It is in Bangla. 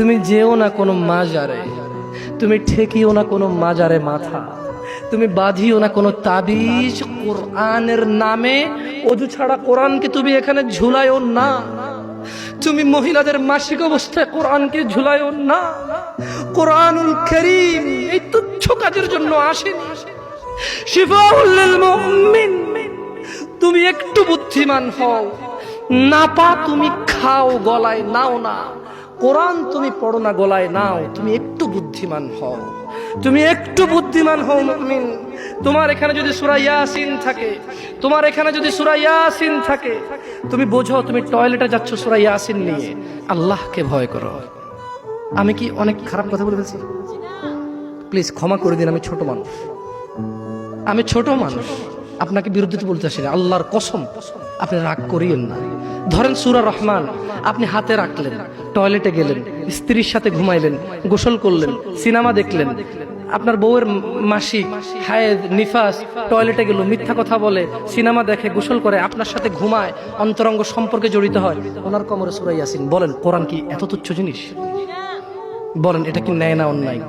তুমি যেও না কোনো মাজারে, তুমি ঠেকিও না কোনো মাজারে মাথা, তুমি বাঁধিও না কোনো তাবিজ কোরআনের নামে অজু ছাড়া কোরআনকে তুমি এখানে ঝুলাইও না, তুমি মহিলাদের মাসিক অবস্থায় কোরআনকে ঝুলাইও না, কোরআনুল করিম এই তুচ্ছ কাজের জন্য আসেনি। শিফাউল মুমিন, তুমি একটু বুদ্ধিমান হও না পা তুমি খাও গলায়, নাও না। কোরআন তুমি পড়ো না গলায়, নাও। তুমি একটু বুদ্ধিমান হও। তুমি একটু বুদ্ধিমান হও, মুমিন। তোমার এখানে যদি সূরা ইয়াসিন থাকে, তোমার এখানে যদি সূরা ইয়াসিন থাকে, তুমি বোঝো, তুমি টয়লেটে যাচ্ছ সূরা ইয়াসিন নিয়ে। আল্লাহকে ভয় করো। আমি কি অনেক খারাপ কথা বলে ফেলছি? প্লিজ ক্ষমা করে দিন, আমি ছোট মানুষ। আমি ছোট মানুষ। আপনাকে বিরুদ্ধে বলতে আসিনি। আল্লাহর কসম, আপনি রাগ করিয়েন না। ধরেন সুরা রহমান, আপনি হাতে রাখলেন, টয়লেটে গেলেন, স্ত্রীর সাথে ঘুমাইলেন, গোসল করলেন, সিনেমা দেখলেন, আপনার বউয়ের মাসিক হায়েদ, নিফাস, টয়লেটে গেল, মিথ্যা কথা বলে, সিনেমা দেখে, গোসল করে, আপনার সাথে ঘুমায়, অন্তরঙ্গ সম্পর্কে জড়িত হয়। ওনার কমরে সুরাই আসিন বলেন, কোরআন কি এত তুচ্ছ জিনিস? বলেন, এটা কি ন্যায় না অন্যায়?